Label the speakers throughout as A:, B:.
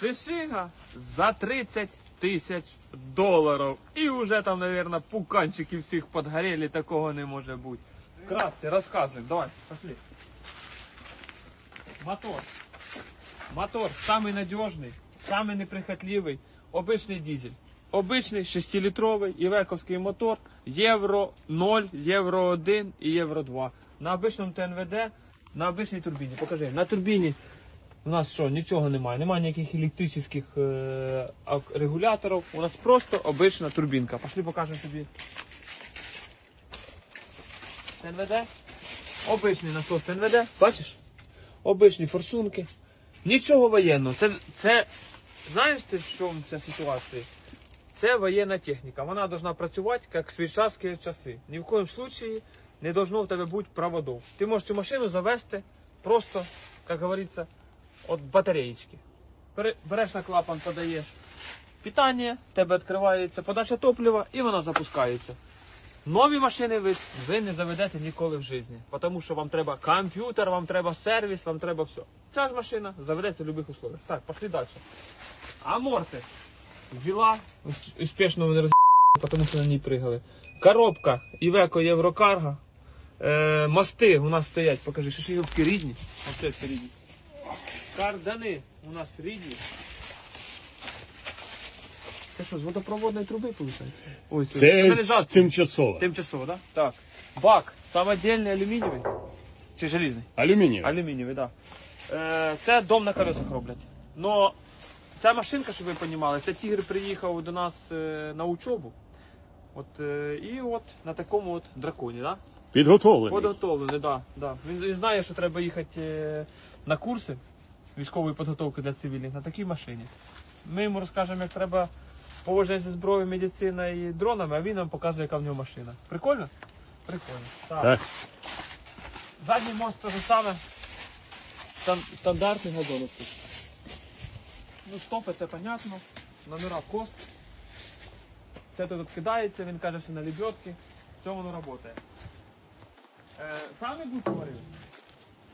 A: Шишига за 30 тисяч доларів. І вже там, мабуть, пуканчики всіх подгорели, такого не може бути. Вкратце, розказуємо, давай, пошли. Мотор. Мотор самый надежный, самый неприхотливый, обычный дизель. Обичний 6-літровий івековський мотор Євро 0, Євро 1 і Євро 2. На обичному ТНВД, на обичній турбіні. Покажи, на турбіні у нас що, нічого немає, немає ніяких електричних е, регуляторів. У нас просто обична турбінка. Пошли покажемо тобі. ТНВД. Обичний насос ТНВД. Бачиш? Обичні форсунки. Нічого воєнного. Це, це знаєш ти, в чому ця ситуація? Це воєнна техніка. Вона повинна працювати як в швейцарські часи. Ні в коєму случаї не должно в тебе бути проводов. Ти можеш цю машину завести просто, як говориться, от батареєчки. Береш на клапан, подаєш питання, тебе відкривається подача топлива і вона запускається. Нові машини ви, ви не заведете ніколи в житті, тому що вам треба комп'ютер, вам треба сервіс, вам треба все. Ця ж машина заведеться в будь-яких условиях. Так, пошли далі. Аморти. Взяла, успішно вони роз... тому що на ній пригали. Коробка Івеко Єврокарга. Е, мости у нас стоять, покажи, шишигівські рідні. Оце все рідні. Кардани у нас рідні. Це що, з водопроводної труби, виходить? Ой,
B: Це
A: каналізація.
B: тимчасово.
A: Тимчасово, да? Так. Бак самодільний алюмінієвий. Чи желізний?
B: Алюміній.
A: Алюмінієвий, так. Да. Е, це дом на колесах роблять. Но ця машинка, щоб ви розуміли, це тігр приїхав до нас е, на учобу. От, е, і от на такому от драконі, да?
B: Підготовлений.
A: Підготовлений, да, да. Він, він знає, що треба їхати е, на курси військової підготовки для цивільних на такій машині. Ми йому розкажемо, як треба поводження зі зброєю, медициною і дронами, а він нам показує, яка в нього машина. Прикольно? Прикольно. Так.
B: Так.
A: Задній мост те саме. Стан- стандартний газон тут. Ну, стопи, це понятно. Номера кост. Це тут відкидається, він каже, що на лебедки. Все воно працює. Е, самі будуть говорили?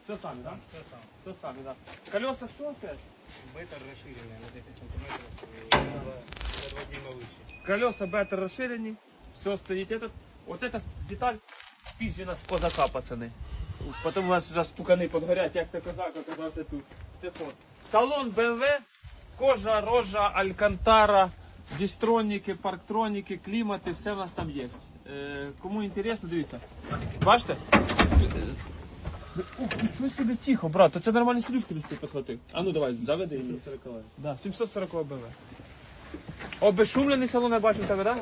A: Все самі, так? Все самі. Все самі, так. Колеса що опять?
C: Бетер расширенный на 10 сантиметров и подводимо выше.
A: Колеса бетер розширені, все стоїть. Этот, вот эта деталь спіжена з козака, пацани. Потім у нас вже стукани підгорять, як це козак оказався тут. Це фон. Салон BMW, кожа, рожа, алькантара, дістроніки, парктроніки, клімати, все в нас там є. Е, кому інтересно, дивіться. Бачите? Ух, нічого собі тихо, брат, це нормальні сидушки десь ти підхватив. А ну давай, заведи її.
C: 740
A: Да, 740 БВ. Обезшумлений салон я бачу в тебе? Да?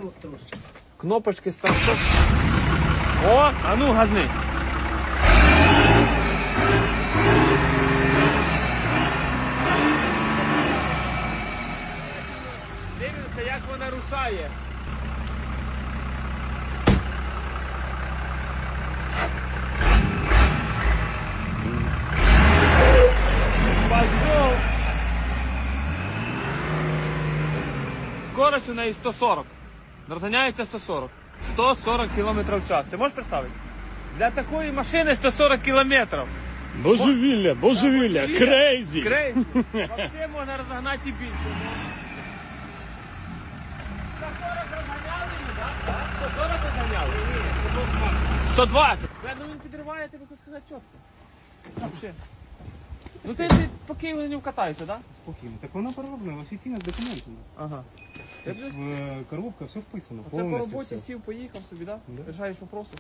A: Кнопочки, старт-стоп. О, а ну газни. Дивимося, як вона рушає. Скорость у неї 140. Розганяється 140. 140 км в час. Ти можеш представити? Для такої машини 140 км.
B: Божевілля, божевілля, крейзі.
A: Крейзі. Взагалі можна розогнати і більше. 140 розганяли її, так? 140 розганяли? 120. Бля, ну він підриває, ти хочу сказати чітко. Вообще. Ну ти, ти по Києву не вкатаєшся, так?
C: Спокійно. Так воно перероблено офіційно з документами.
A: Ага. Я
C: Тобто В коробка все вписано.
A: Це по
C: повністю
A: роботі
C: все.
A: сів, поїхав собі, так?
C: Да.
A: Решаєш вопроси.